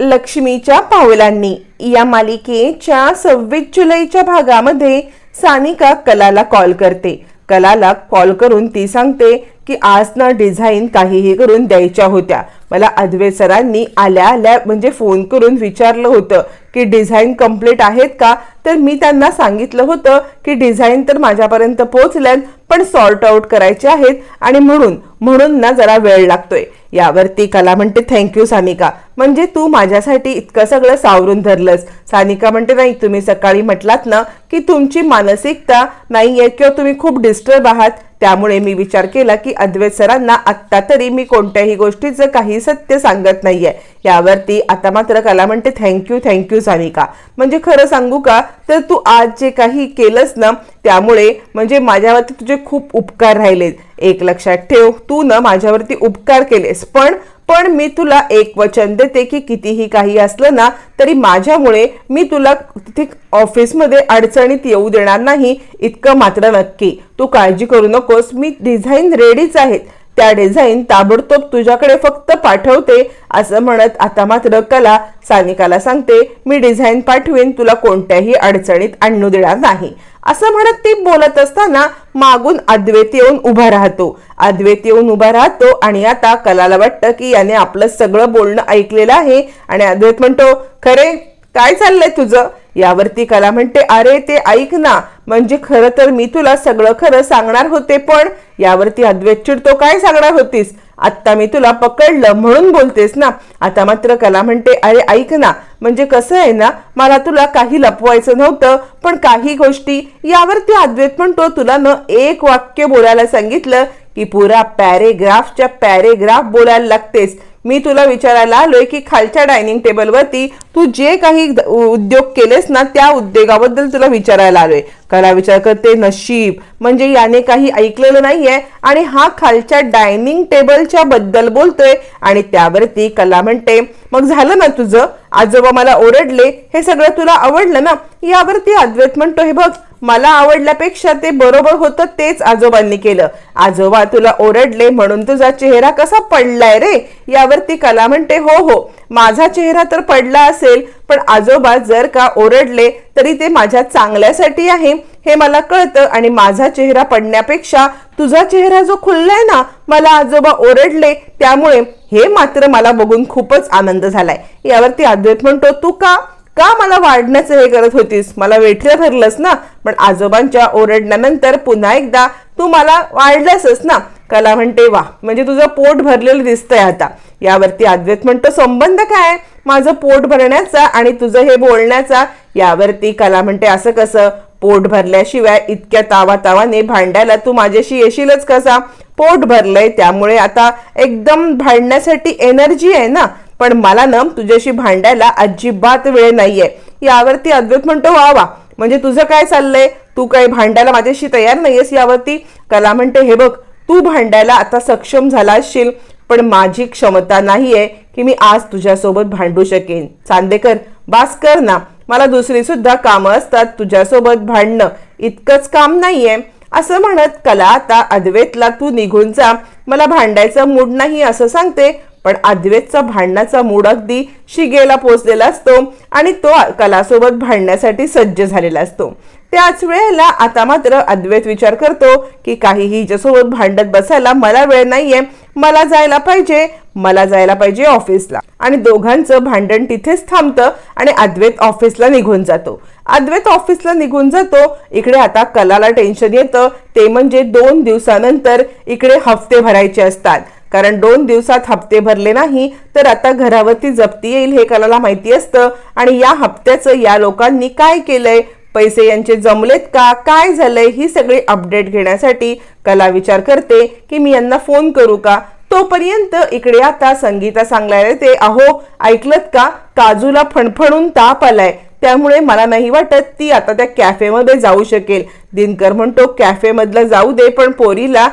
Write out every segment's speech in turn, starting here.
लक्ष्मीच्या पावलांनी. या मालिकेच्या सव्वीस जुलैच्या भागामध्ये सानिका कलाला कॉल करते. कलाला कॉल करून ती सांगते की आज ना डिझाईन काहीही करून द्यायच्या होत्या. मला अद्वे सरांनी आल्या आल्या म्हणजे फोन करून विचारलं होतं. की डिझाईन कंप्लीट आहेत का? तर मी त्यांना सांगितलं होतं की डिझाईन तर माझ्यापर्यंत पोहोचल्यात पण सॉर्ट आउट करायचे आहेत आणि म्हणून म्हणून ना जरा वेळ लागतोय. यावरती कला म्हणते थँक्यू सानिका. म्हणजे तू माझ्यासाठी इतकं सगळं सावरून धरलंस. सानिका म्हणते नाही तुम्ही सकाळी म्हटलात ना की तुमची मानसिकता नाहीये किंवा तुम्ही खूप डिस्टर्ब आहात. त्यामुळे मी विचार केला की अद्वैत सरांना आत्ता तरी मी कोणत्याही गोष्टीचं काही सत्य सांगत नाहीये. यावरती आता मात्र कला म्हणते थँक्यू थँक्यू सानिका. म्हणजे खरं सांगू का? तर तू आज जे काही केलंस ना त्यामुळे म्हणजे माझ्यावरती तुझे खूप उपकार राहिलेत. एक लक्षात ठेव तू न माझ्यावरती उपकार केलेस. पण पण मी तुला एक वचन देते की कितीही काही असलं ना तरी माझ्यामुळे मी तुला तिथे ऑफिसमध्ये अडचणीत येऊ देणार नाही इतकं मात्र नक्की. तू काळजी करू नकोस मी डिझाईन रेडीच आहेत. त्या डिझाईन ताबडतोब तुझ्याकडे फक्त पाठवते असं म्हणत आता मात्र कला सानिकाला सांगते मी डिझाईन पाठवेन तुला कोणत्याही अडचणीत आणू देणार नाही. असं म्हणत ती बोलत असताना मागून अद्वैत येऊन उभा राहतो. अद्वैत येऊन उभा राहतो आणि आता कलाला वाटतं की याने आपलं सगळं बोलणं ऐकलेलं आहे. आणि अद्वैत म्हणतो खरे काय चाललंय तुझं? यावरती कला म्हणते अरे ते ऐक ना. म्हणजे खरं तर मी तुला सगळं खरं सांगणार होते पण. यावरती अद्वैत चिडतो काय सांगणार होतीस? आत्ता मी तुला पकडलं म्हणून बोलतेस ना. आता मात्र कला म्हणते अरे ऐक ना. म्हणजे कसं आहे ना मला तुला काही लपवायचं नव्हतं पण काही गोष्टी यावरती अद्वैत म्हणतो. तुला न एक वाक्य बोलायला सांगितलं की पुरा पॅरेग्राफच्या पॅरेग्राफ बोलायला लागतेस. मी तुला विचारायला आलोय की खालच्या डायनिंग टेबलवरती तू जे काही उद्योग केलेस ना त्या उद्योगाबद्दल तुला विचारायला आलोय. कला विचार करते नशीब म्हणजे याने काही ऐकलेलं नाहीये. आणि हा खालच्या डायनिंग टेबलच्या बद्दल बोलतोय आणि त्यावरती कला म्हणते मग झालं ना तुझं? आजोबा मला ओरडले. हे सगळं तुला आवडलं ना? यावरती अद्वैत म्हणतो हे बघ मला आवडल्यापेक्षा ते बरोबर होतं तेच आजोबांनी केलं. आजोबा तुला ओरडले म्हणून तुझा चेहरा कसा पडलाय रे? यावरती कला म्हणते हो हो माझा चेहरा तर पडला असेल पण आजोबा जर का ओरडले तरी ते माझ्या चांगल्यासाठी आहे. हे मला कळतं आणि माझा चेहरा पडण्यापेक्षा तुझा चेहरा जो खुललाय ना मला आजोबा ओरडले त्यामुळे हे मात्र मला बघून खूपच आनंद झालाय. यावरती अद्वैत म्हणतो तू का का मला वाढण्याचं हे करत होतीस? मला वेठलं ठरलंस ना. पण आजोबांच्या ओरडण्यानंतर पुन्हा एकदा तू मला वाढलंसच ना. कला म्हणते वा म्हणजे तुझं पोट भरलेलं दिसतंय आता. यावरती अद्वैत म्हणतो संबंध काय? माझं पोट भरण्याचा आणि तुझं हे बोलण्याचा. यावरती कला म्हणते असं कसं? पोट भरल्याशिवाय इतक्या तावा तावाने भांडायला तू माझ्याशी येशीलच कसा? पोट भरलंय त्यामुळे आता एकदम भांडण्यासाठी एनर्जी आहे ना. पण मला ना तुझ्याशी भांडायला अजिबात वेळ नाहीये. यावरती अद्वैत म्हणतो वा वा म्हणजे तुझं काय चाललंय? तू काही भांडायला माझ्याशी तयार नाहीयेस यावरती? कला म्हणते हे बघ तू भांडायला आता सक्षम झाला असशील पण माझी क्षमता नाहीये की मी आज तुझ्यासोबत भांडू शकेन. चांदेकर बास कर ना. मला दुसरी सुद्धा कामं असतात तुझ्यासोबत भांडणं. इतकंच काम नाहीये. असं म्हणत कला आता अद्वैतला तू निघून जा. मला भांडायचा मूड नाही असं सांगते. पण अद्वेतचा भांडणाचा मूड अगदी शिगेला पोचलेला असतो आणि तो कलासोबत भांडण्यासाठी सज्ज झालेला असतो. त्याच वेळेला आता मात्र अद्वैत विचार करतो की काहीही हिच्यासोबत भांडत बसायला मला वेळ नाहीये. मला जायला पाहिजे. मला जायला पाहिजे ऑफिसला. आणि दोघांचं भांडण तिथेच थांबतं आणि अद्वैत ऑफिसला निघून जातो. अद्वैत ऑफिसला निघून जातो. इकडे आता कलाला टेन्शन येतं. ते म्हणजे दोन दिवसानंतर इकडे हफ्ते भरायचे असतात. कारण दोन दिवसात हप्ते भरले नाही तर आता घरावरती जप्ती येईल हे कलाला माहिती असतं? आणि या हप्त्याचं या लोकांनी काय केलंय? पैसे यांचे जमलेत का? काय झालंय? ही सगळी अपडेट घेण्यासाठी कला विचार करते की मी यांना फोन करू का? तोपर्यंत इकडे आता संगीता सांगायला येते अहो ऐकलत का? काजूला फणफणून ताप आलाय. त्यामुळे मला नाही वाटत ती आता त्या कॅफेमध्ये जाऊ शकेल. दिनकर म्हणतो कॅफेमधलं जाऊ दे पण पोरीला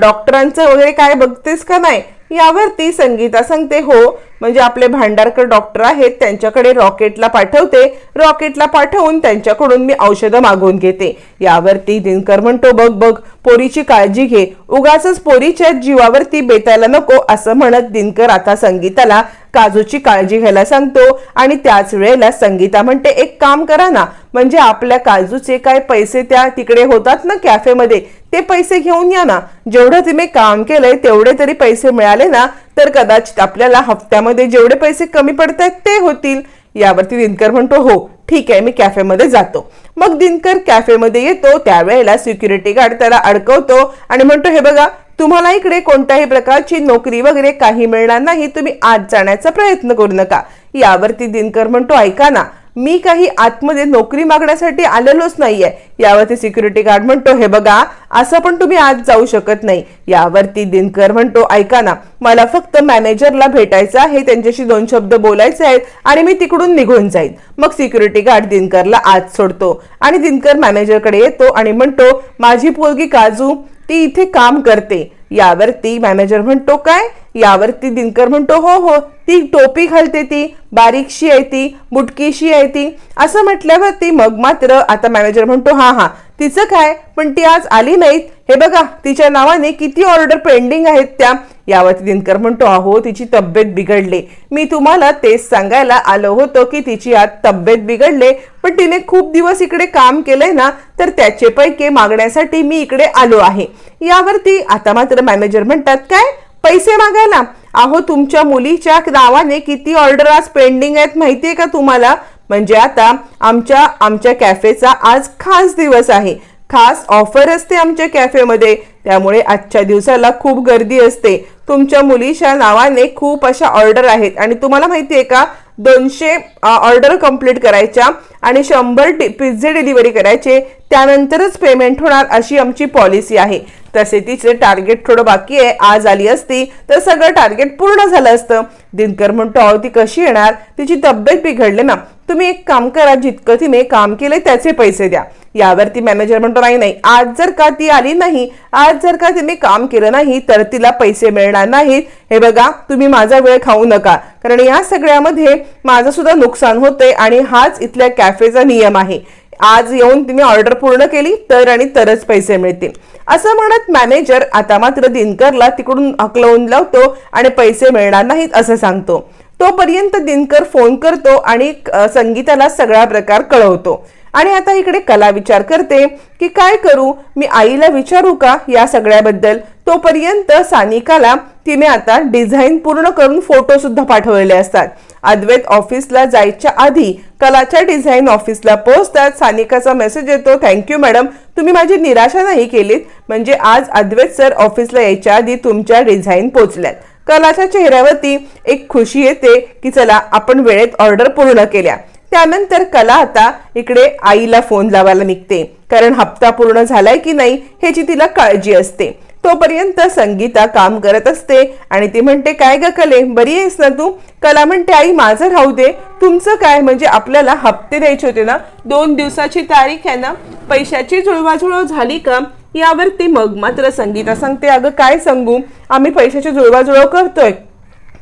डॉक्टरांचं वगैरे काय बघतेस का नाही? यावरती संगीता सांगते हो. म्हणजे आपले भांडारकर डॉक्टर आहेत त्यांच्याकडे रॉकेटला पाठवते. रॉकेटला पाठवून त्यांच्याकडून मी औषधं मागवून घेते. यावरती दिनकर म्हणतो बघ बघ पोरीची काळजी घे. उगाच पोरीच्या जीवावरती बेतायला नको असं म्हणत दिनकर आता संगीताला काजूची काळजी घ्यायला सांगतो. आणि त्याच वेळेला संगीता म्हणते एक काम करा ना. म्हणजे आपल्या काजूचे काय पैसे त्या तिकडे होतात ना कॅफेमध्ये ते पैसे घेऊन या ना. जेवढं तुम्ही काम केलंय तेवढे तरी पैसे मिळाले ना तर कदाचित आपल्याला हप्त्यामध्ये जेवढे पैसे कमी पडतायत ते होतील. यावरती दिनकर म्हणतो हो ठीक आहे मी कॅफेमध्ये जातो. मग दिनकर कॅफेमध्ये येतो त्यावेळेला सिक्युरिटी गार्ड त्याला अडकवतो आणि म्हणतो हे बघा तुम्हाला इकडे कोणत्याही प्रकारची नोकरी वगैरे काही मिळणार नाही तुम्ही आत जाण्याचा प्रयत्न करू नका. यावरती दिनकर म्हणतो ऐका ना मी काही आतमध्ये नोकरी मागण्यासाठी आलेलोच नाहीये. यावरती सिक्युरिटी गार्ड म्हणतो हे बघा असं पण तुम्ही आज जाऊ शकत नाही. यावरती दिनकर म्हणतो ऐका ना मला फक्त मॅनेजरला भेटायचं आहे त्यांच्याशी दोन शब्द बोलायचे आहेत आणि मी तिकडून निघून जाईन. मग सिक्युरिटी गार्ड दिनकरला आत सोडतो आणि दिनकर मॅनेजरकडे येतो आणि म्हणतो माझी पोरगी काजू ती इथे काम करते. यावरती मॅनेजर म्हणतो काय? यावरती दिनकर म्हणतो हो हो. ती टोपी घालते ती बारीकशी आहे ती बुटकीशी आहे ती. असं म्हटल्यावरती मग मात्र आता मॅनेजर म्हणतो हा हा. तिचं काय? पण ती आज आली नाहीत. हे बघा तिच्या नावाने किती ऑर्डर पेंडिंग आहेत त्या. यावरती दिनकर म्हणतो अहो तिची तब्येत बिघडली. मी तुम्हाला तेच सांगायला आलो होतो की तिची आज तब्येत बिघडले. पण तिने खूप दिवस इकडे काम केलंय ना तर त्याचे पैके मागण्यासाठी मी इकडे आलो आहे. यावरती आता मात्र मॅनेजर म्हणतात काय? पैसे मागायला? अहो तुमच्या मुलीच्या नावाने किती ऑर्डर आज पेंडिंग आहेत माहितीये का तुम्हाला? म्हणजे आता आमच्या आमच्या कॅफेचा आज खास दिवस आहे. खास ऑफर असते आमच्या कॅफेमध्ये. त्यामुळे आजच्या दिवसाला खूप गर्दी असते. तुमच्या मुलीच्या नावाने खूप अशा ऑर्डर आहेत. आणि तुम्हाला माहिती आहे का दोनशे ऑर्डर कंप्लीट करायच्या आणि शंभर पिझ्झे डिलिव्हरी करायचे. त्यानंतरच पेमेंट होणार अशी आमची पॉलिसी आहे. तसे तिचे टार्गेट थोडं बाकी आहे. आज आली असती तर सगळं टार्गेट पूर्ण झालं असतं. दिनकर म्हणतो अहो ती कशी येणार? तिची तब्येत बिघडली ना. तुम्ही एक काम करा जितकं तिने काम केलंय त्याचे पैसे द्या. यावरती मॅनेजर म्हणतो नाही नाही. आज जर का ती आली नाही आज जर का तिने काम केलं नाही तर तिला पैसे मिळणार नाहीत. हे बघा तुम्ही माझा वेळ खाऊ नका. कारण या सगळ्यामध्ये माझं सुद्धा नुकसान होते आणि हाच इथल्या कॅफेचा नियम आहे. आज येऊन तुम्ही ऑर्डर पूर्ण केली तर आणि तरच पैसे मिळतील. असं म्हणत मॅनेजर आता मात्र दिनकरला तिकडून हकलवून लावतो आणि पैसे मिळणार नाहीत असं सांगतो. तोपर्यंत दिनकर फोन करतो आणि संगीताला सगळा प्रकार कळवतो. आणि आता इकडे कला विचार करते की काय करू? मी आईला विचारू का या सगळ्याबद्दल? तोपर्यंत सानिकाला तिने आता डिझाईन पूर्ण करून फोटो सुद्धा पाठवलेले असतात. अद्वैत ऑफिसला जायच्या आधी कलाच्या डिझाईन ऑफिसला पोहोचतात. सानिकाचा मेसेज येतो थँक्यू मॅडम तुम्ही माझी निराशा नाही केलीत. म्हणजे आज अद्वैत सर ऑफिसला यायच्या आधी तुमच्या डिझाईन पोचल्यात. कलाच्या चेहऱ्यावरती एक खुशी येते की चला आपण वेळेत ऑर्डर पूर्ण केल्या. त्यानंतर कला आता इकडे आईला फोन लावायला निघते. कारण हप्ता पूर्ण झालाय की नाही ह्याची तिला काळजी असते. तोपर्यंत संगीता काम करत असते. आणि ती म्हणते काय ग कले? बरी आहेस ना तू? कला म्हणते आई माझं राहू दे. तुमचं काय? म्हणजे आपल्याला हप्ते द्यायचे होते ना? दोन दिवसाची तारीख आहे ना? पैशाची जुळवाजुळव झाली का? यावरती मग मात्र संगीता सांगते अगं काय सांगू? आम्ही पैशाची जुळवाजुळव करतोय.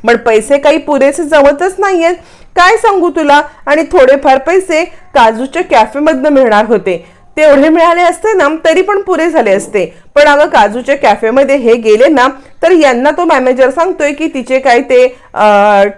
पण पैसे काही पुरेसे जमतच नाहीयेत. काय सांगू तुला? आणि थोडेफार पैसे काजूच्या कॅफेमधनं मिळणार होते. तेवढे मिळाले असते ना तरी पण पुरे झाले असते. पण अगं काजूच्या कॅफेमध्ये हे गेले ना तर यांना तो मॅनेजर सांगतोय की तिचे काय ते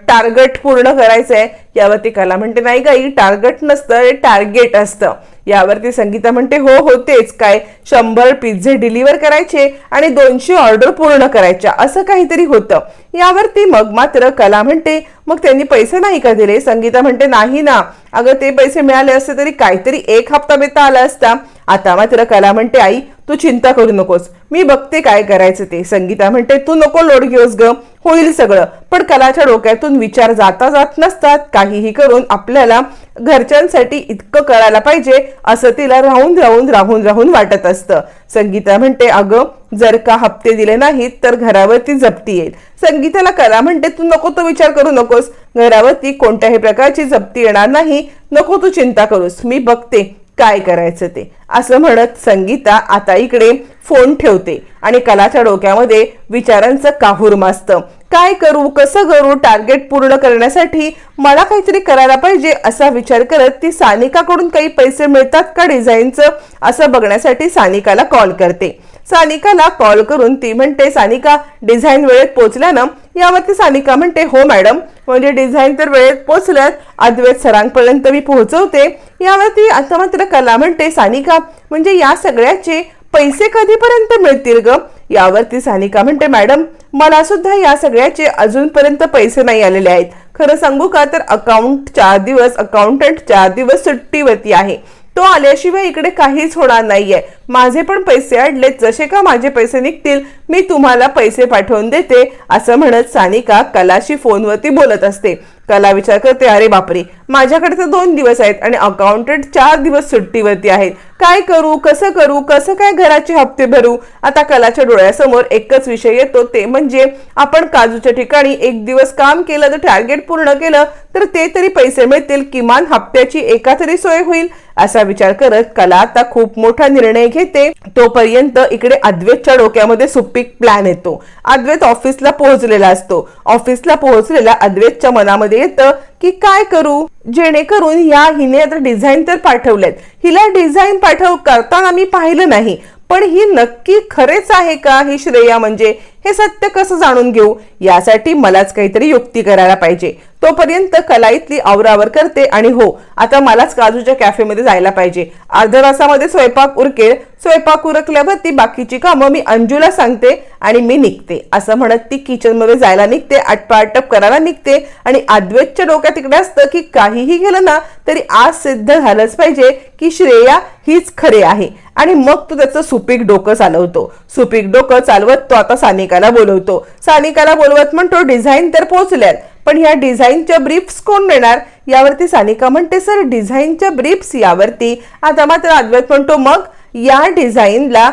टार्गेट पूर्ण करायचंय. यावरती कला म्हणते नाही काही टार्गेट नसतं हे टार्गेट असतं. यावरती संगीता म्हणते हो होतेच काय शंभर पिझ्झे डिलिव्हर करायचे आणि दोनशे ऑर्डर पूर्ण करायच्या. असं काहीतरी होतं. यावरती मग मात्र कला म्हणते मग त्यांनी पैसे नाही का दिले? संगीता म्हणते नाही ना. अगं ते पैसे मिळाले असते तरी काहीतरी एक हप्ता बेता आला असता. आता मात्र कला म्हणते आई तू चिंता करू नकोस. मी बघते काय करायचं ते. संगीता म्हणते तू नको लोड घेऊस ग. होईल सगळं. पण कलाच्या डोक्यातून विचार जाता जात नसतात. काहीही करून आपल्याला घरच्यांसाठी इतकं करायला पाहिजे असं तिला राहून राहून राहून राहून वाटत असतं. संगीता म्हणते अगं जर का हप्ते दिले नाहीत तर घरावरती जप्ती येईल. संगीताला कला म्हणते तू नको तो विचार करू नकोस. घरावरती कोणत्याही प्रकारची जप्ती येणार नाही. नको तू चिंता करूस. मी बघते. काय करायचं ते? असं म्हणत संगीता आता इकडे फोन ठेवते आणि कलाच्या डोक्यामध्ये विचारांचं काहूर माजतं. काय करू कसं करू टार्गेट पूर्ण करण्यासाठी मला काहीतरी करायला पाहिजे असा विचार करत ती सानिकाकडून काही पैसे मिळतात का डिझाईनचं असं बघण्यासाठी सानिकाला कॉल करते. सानिकाला कॉल करून ती म्हणते सानिका डिझाईन वेळेत पोचल्यानं? ना यावरती सानिका म्हणते हो मॅडम म्हणजे डिझाईन तर वेळेत पोचल्यात अद्वैत सरांपर्यंत मी पोहोचवते. यावरती आता मात्र कला म्हणते सानिका. म्हणजे या सगळ्याचे पैसे कधीपर्यंत मिळतील ग? यावरती सानिका म्हणते मॅडम मला सुद्धा या सगळ्याचे अजूनपर्यंत पैसे नाही आलेले आहेत. खरं सांगू का? तर अकाउंट चार दिवस अकाउंटंट चार दिवस सुट्टीवरती आहे. तो आल्याशिवाय इकडे काहीच होणार नाहीये. माझे पण पैसे अडले जसे का माझे पैसे निघतील मी तुम्हाला पैसे पाठवून देते असं म्हणत सानिका कलाशी फोनवरती बोलत असते. कला विचार करते अरे बापरे माझ्याकडे तर दोन दिवस आहेत आणि अकाउंटंट चार दिवस सुट्टीवरती आहेत. काय करू कसं करू कसं काय घराचे हप्ते भरू? आता कलाच्या डोळ्यासमोर एकच विषय येतो ते म्हणजे आपण काजूच्या ठिकाणी एक दिवस काम केलं तर टार्गेट पूर्ण केलं तर ते तरी पैसे मिळतील किमान हप्त्याची एका तरी सोय होईल असा विचार करत कला आता खूप मोठा निर्णय घेते. तोपर्यंत इकडे अद्वैतच्या डोक्यामध्ये सुपीक प्लॅन येतो. अद्वैत ऑफिसला पोहोचलेला असतो. ऑफिसला पोहोचलेला अद्वैतच्या मनामध्ये येतं की काय करू? जेणेकरून या हिने आता डिझाईन तर पाठवलेत. हिला डिझाईन पाठव करताना मी पाहिलं नाही. पण ही नक्की खरेच आहे का? ही श्रेया म्हणजे हे सत्य कसं जाणून घेऊ? यासाठी मलाच काहीतरी युक्ती करायला पाहिजे. तोपर्यंत कलाईतली आवरावर करते आणि हो आता मलाच काजूच्या कॅफेमध्ये जायला पाहिजे. अर्ध्या तासामध्ये स्वयंपाक उरकेल. स्वयंपाक उरकल्यावर ती बाकीची कामं मी अंजूला सांगते आणि मी निघते. असं म्हणत ती किचनमध्ये जायला निघते आटपाटप करायला निघते आणि अद्वैतच्या डोक्यात तिकडे असतं की काहीही केलं ना तरी आज सिद्ध झालंच पाहिजे की श्रेया हीच खरे आहे. आणि मग तो त्याचं सुपीक डोकं चालवतो. सुपीक डोकं चालवत तो आता सानिकाला बोलवतो. सानिकाला बोलवत म्हणतो डिझाईन तर पोहोचल्यात पण ह्या डिझाईनच्या ब्रीफ्स कोण देणार? यावरती सानिका म्हणते सर डिझाईनच्या ब्रीफ्स यावरती. आता मात्र अद्वैत म्हणतो मग या डिझाईनला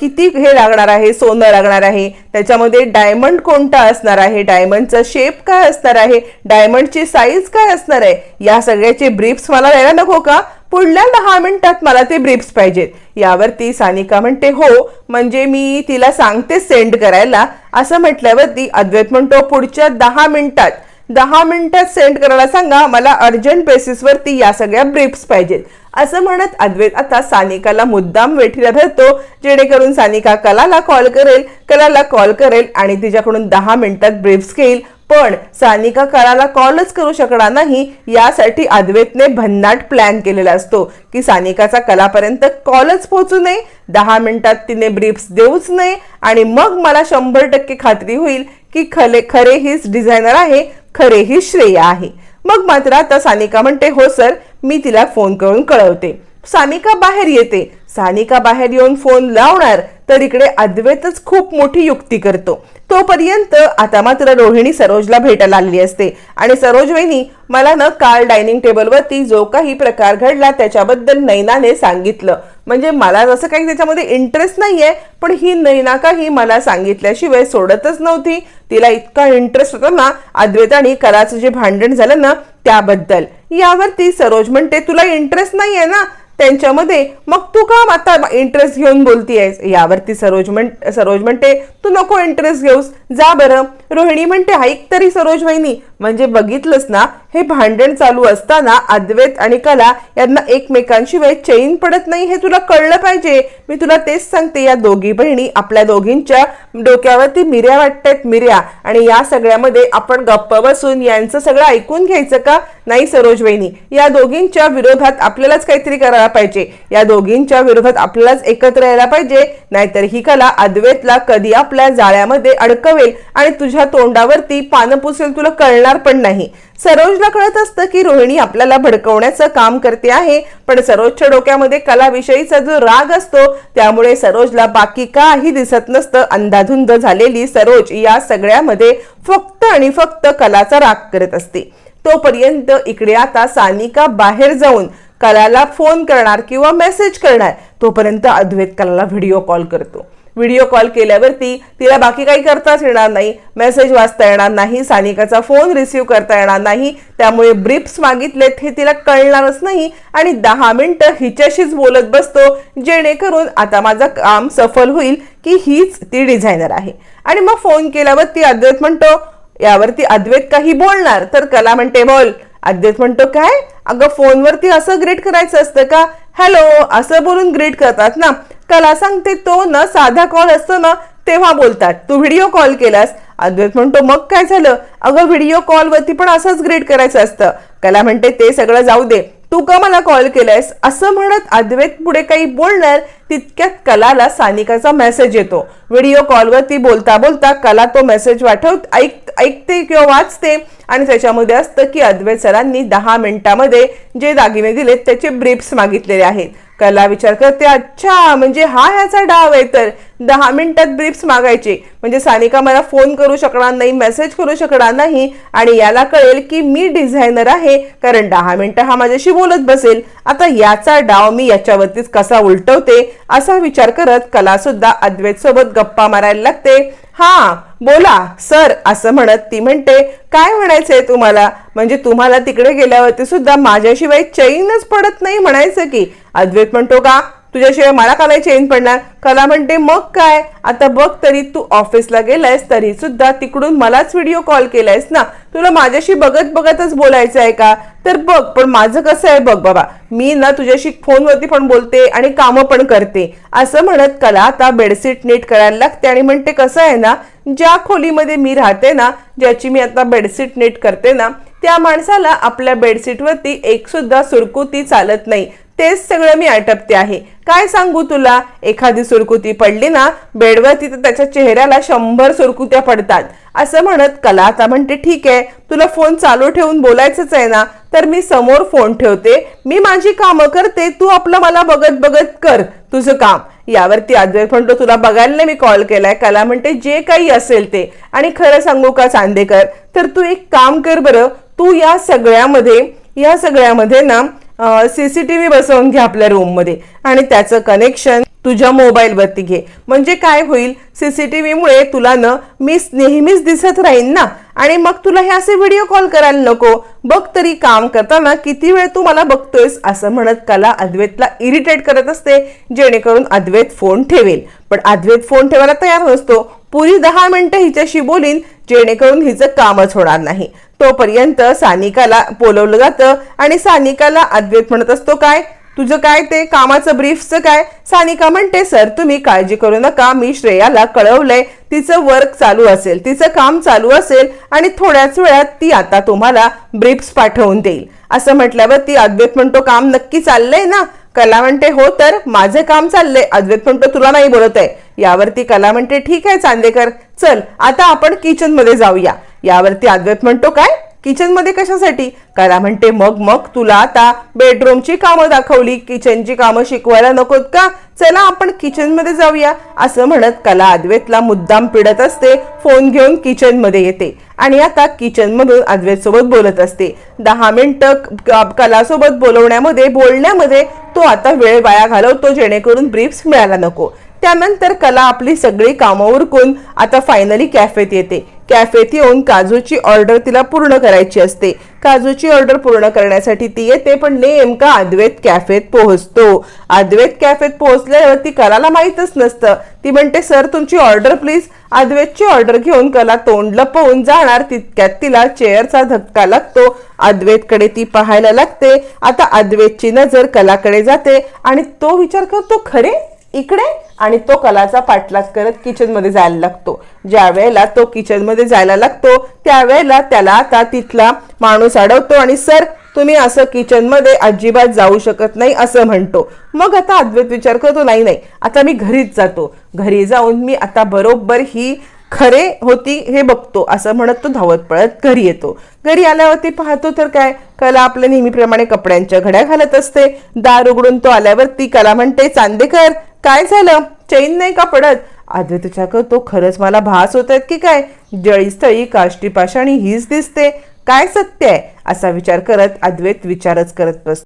किती हे लागणार आहे? सोनं लागणार आहे? त्याच्यामध्ये डायमंड कोणता असणार आहे? डायमंडचा शेप काय असणार आहे? डायमंडची साईज काय असणार आहे? या सगळ्याचे ब्रीफ्स मला द्यायला नको का? पुढल्या दहा मिनिटात मला ते ब्रीफ्स पाहिजेत. यावरती सानिका म्हणते हो म्हणजे मी तिला सांगते सेंड करायला. असं म्हटल्यावरती अद्वैत म्हणतो पुढच्या दहा मिनिटात दहा मिनिटात सेंड करायला सांगा मला अर्जंट बेसिसवरती या सगळ्या ब्रीफ्स पाहिजेत. असं म्हणत अद्वैत आता सानिकाला मुद्दाम वेठीला धरतो जेणेकरून सानिका कलाला कॉल करेल कलाला कॉल करेल आणि तिच्याकडून दहा मिनिटात ब्रीफ्स घेईल. पण सानिका कलाला कॉलच करू शकणार नाही यासाठी अद्वैतने भन्नाट प्लॅन केलेला असतो की सानिकाचा कलापर्यंत कॉलच पोहोचू नये दहा मिनिटात तिने ब्रीफ्स देऊच नये आणि मग मला शंभर टक्के खात्री होईल की खले खरे हीच डिझायनर आहे खरे ही श्रेया आहे. मग मात्र आता सानिका म्हणते हो सर मी तिला फोन करून कळवते. सानिका बाहेर येते. सानिका बाहेर येऊन फोन लावणार तर इकडे अद्वैतच खूप मोठी युक्ती करतो. तोपर्यंत आता मात्र रोहिणी सरोजला भेटायला आलेली असते. आणि सरोज वहिनी मला ना काल डायनिंग टेबलवरती जो काही प्रकार घडला त्याच्याबद्दल नैनाने सांगितलं. म्हणजे मला जसं काही त्याच्यामध्ये इंटरेस्ट नाहीये पण ही नैना काही मला सांगितल्याशिवाय सोडतच नव्हती. तिला इतका इंटरेस्ट होता ना अद्वैत आणि कलाचं जे भांडण झालं ना त्याबद्दल. यावरती सरोज म्हणते तुला इंटरेस्ट नाहीये ना त्यांच्यामध्ये मग तू का आता इंटरेस्ट घेऊन बोलतीयस? यावरती सरोज म्हण सरोज म्हणते तू नको इंटरेस्ट घेऊस. जा बरं. रोहिणी म्हणते ऐक तरी सरोज वहिनी. म्हणजे बघितलंस ना हे भांडण चालू असताना अद्वैत आणि कला यांना एकमेकांशिवाय चैन पडत नाही हे तुला कळलं पाहिजे. मी तुला तेच सांगते या दोघी बहिणी आपल्या दोघींच्या डोक्यावरती मिऱ्या वाटतायत मिऱ्या. आणि या सगळ्यामध्ये आपण गप्प बसून यांचं सगळं ऐकून घ्यायचं का? नाही सरोज वहिनी. या दोघींच्या विरोधात आपल्यालाच काहीतरी करायला पाहिजे. या दोघींच्या विरोधात आपल्यालाच एकत्र यायला पाहिजे. नाहीतर ही कला अद्वैतला कधी आपल्या जाळ्यामध्ये अडकवेल आणि तुझ्या तोंडावरती पानं पुसेल तुला कळणार पण नाही. सरोजला कळत असतं की रोहिणी आपल्याला भडकवण्याचं काम करते आहे पण सरोजच्या डोक्यामध्ये कलाविषयीचा जो राग असतो त्यामुळे सरोजला बाकी काही दिसत नसतं. अंधाधुंद झालेली सरोज या सगळ्यामध्ये फक्त आणि फक्त कलाचा राग करत असते. तोपर्यंत इकडे आता सानिका बाहेर जाऊन कलाला फोन करणार किंवा मेसेज करणार तोपर्यंत अद्वैत कलाला व्हिडिओ कॉल करतो. व्हिडिओ कॉल केल्यावरती तिला बाकी काही करताच येणार नाही मेसेज वाचता येणार नाही सानिकाचा फोन रिसीव्ह करता येणार नाही त्यामुळे ब्रिप्स मागितलेत हे तिला कळणारच नाही आणि दहा मिनटं हिच्याशीच बोलत बसतो जेणेकरून आता माझं काम सफल होईल की हीच ती डिझायनर आहे. आणि मग फोन केल्यावर ती अद्वैत म्हणतो यावरती अद्वैत काही बोलणार तर कला म्हणते बोल. अद्वैत म्हणतो काय? अगं फोनवरती असं ग्रीट करायचं असतं का? हॅलो असं बोलून ग्रीट करतात ना. कला सांगते तो ना साधा कॉल असतो ना तेव्हा बोलतात. तू व्हिडिओ कॉल केलास. अद्वैत म्हणतो मग काय झालं? अगं व्हिडिओ कॉलवरती पण असंच ग्रीट करायचं असतं. कला म्हणते ते सगळं जाऊ दे. तू का मला कॉल केलायस? असं म्हणत अद्वैत पुढे काही बोलणार तितक्यात कलाला सानिकाचा मेसेज येतो. व्हिडिओ कॉलवरती बोलता बोलता कला तो मेसेज वाटवत ऐक ऐकते किंवा वाचते. आणि त्याच्यामध्ये असतं की अद्वैत सरांनी दहा मिनिटामध्ये जे दागिने दिलेत त्याचे ब्रीफ्स मागितलेले आहेत. कला विचार करते. अच्छा म्हणजे हा ह्याचा डाव आहे. तर दहा मिनिटात ब्रीफ्स मागायचे. म्हणजे सानिका मला फोन करू शकणार नाही मेसेज करू शकणार नाही आणि याला कळेल की मी डिझायनर आहे कारण दहा मिनिटं हा माझ्याशी बोलत बसेल. आता याचा डाव मी याच्यावरतीच कसा उलटवते असा विचार करत कलासुद्धा अद्वैत सोबत गप्पा मारायला लागते. हा बोला सर असं म्हणत ती म्हणते. काय म्हणायचंय तुम्हाला? म्हणजे तुम्हाला तिकडे गेल्यावरती सुद्धा माझ्याशिवाय चैनच पडत नाही म्हणायचं की. अद्वैत म्हणतो का? तुझ्याशिवाय मला का नाही चेन पडणार. कला म्हणते मग काय? आता बघ तरी तू ऑफिसला गेलायस तरी सुद्धा तिकडून मलाच व्हिडिओ कॉल केलायस ना? तुला माझ्याशी बघत बघतच बोलायचं आहे का? तर बघ पण माझं कसं आहे बघ बाबा. मी ना तुझ्याशी फोनवरती पण बोलते आणि कामं पण करते. असं म्हणत कला आता बेडशीट नीट करायला लागते आणि म्हणते कसं आहे ना ज्या खोलीमध्ये मी राहते ना ज्याची मी आता बेडशीट नीट करते ना त्या माणसाला आपल्या बेडशीटवरती एक सुद्धा सुरकुती चालत नाही. तेच सगळं मी आटपते आहे. काय सांगू तुला? एखादी सुरकुती पडली ना बेडवर तिथं त्याच्या चेहऱ्याला शंभर सुरकुत्या पडतात. असं म्हणत कला आता म्हणते ठीक आहे तुला फोन चालू ठेवून बोलायचंच आहे ना तर मी समोर फोन ठेवते. मी माझी कामं करते तू आपलं मला बघत बघत कर तुझं काम. यावरती अद्वैत म्हणतो तुला बघायला नाही मी कॉल केलाय. कला म्हणते जे काही असेल ते. आणि खरं सांगू का चांदेकर? तर तू एक काम कर बरं तू या सगळ्यामध्ये या सगळ्यामध्ये ना सीसीटीव्ही बसवून घे आपल्या रूममध्ये आणि त्याचं कनेक्शन तुझ्या मोबाईलवरती घे. म्हणजे काय होईल? सीसीटीव्हीमुळे तुला न मी नेहमीच दिसत राहीन ना? आणि मग तुला हे असे व्हिडिओ कॉल करायला नको. बघ तरी काम करताना किती वेळ तू मला बघतोयस असं म्हणत कला अद्वैतला इरिटेट करत असते जेणेकरून अद्वैत फोन ठेवेल. पण अद्वैत फोन ठेवायला तयार नसतो. पुरी दहा मिनिटं हिच्याशी बोलीन जेणेकरून हिचं कामच होणार नाही. तोपर्यंत सानिकाला बोलवलं जातं. आणि सानिकाला अद्वैत म्हणत असतो काय? तुझं काय ते? कामाचं ब्रीफचं काय? सानिका म्हणते सर तुम्ही काळजी करू नका. मी श्रेयाला कळवलंय. तिचं वर्क चालू असेल. तिचं काम चालू असेल. आणि थोड्याच वेळात ती आता तुम्हाला ब्रीफ्स पाठवून देईल. असं म्हटल्यावर ती अद्वैत म्हणतो काम नक्की चाललंय ना? कला म्हणते हो तर माझे काम चाललंय. अद्वैत म्हणतो तुला नाही बोलत आहे. यावरती कला म्हणते ठीक आहे चांदेकर चल आता आपण किचनमध्ये जाऊया. यावरती अद्वैत म्हणतो काय? किचनमध्ये कशासाठी? कला म्हणते मग मग तुला आता बेडरूमची कामं दाखवली. किचनची कामं शिकवायला नकोत का? चला आपण किचनमध्ये जाऊया असं म्हणत कला अद्वैतला मुद्दाम पिडत असते फोन घेऊन किचनमध्ये येते. आणि आता किचन मधून सोबत बोलत असते. दहा मिनिटं कलासोबत बोलवण्यामध्ये बोलण्यामध्ये तो आता वेळ वाया घालवतो जेणेकरून ब्रीफ्स मिळायला नको. त्यानंतर कला आपली सगळी कामं उरकून आता फायनली कॅफेत येते. कॅफेत येऊन काजूची ऑर्डर तिला पूर्ण करायची असते. काजूची ऑर्डर पूर्ण करण्यासाठी ती येते पण नेमका अद्वैत कॅफेत पोहोचतो. अद्वैत कॅफेत पोहोचल्यावर ती कलाला माहीतच नसतं. ती म्हणते सर तुमची ऑर्डर प्लीज. अद्वैतची ऑर्डर घेऊन कला तोंड लपवून जाणार तितक्यात तिला चेअरचा धक्का लागतो. अद्वैतकडे ती पाहायला लागते. आता अद्वैतची नजर कलाकडे जाते आणि तो विचार करतो खरे? इकडे आणि तो कलाचा पाठलाग करत किचनमध्ये जायला लागतो. ज्या वेळेला तो किचनमध्ये जायला लागतो त्यावेळेला त्याला आता तिथला माणूस अडवतो आणि सर तुम्ही असं किचनमध्ये अजिबात जाऊ शकत नाही असं म्हणतो. मग आता अद्वैत विचार करतो नाही नाही आता मी घरीच जातो. घरी जाऊन मी आता बरोबर ही खरे होती हे बघतो असं म्हणत तो धावत पळत घरी येतो. घरी आल्यावरती पाहतो तर काय कला आपल्या नेहमीप्रमाणे कपड्यांच्या घड्या घालत असते. दार उघडून तो आल्यावरती कला म्हणते चांदेकर काय झालं? चैन नाही का पडत? अद्वैतच्या तो खरंच मला भास होत आहेत की काय? जळीस्थळी काष्टी पाषाणी हीच दिसते. काय सत्य आहे? असा विचार करत अद्वैत विचारच करत बसतो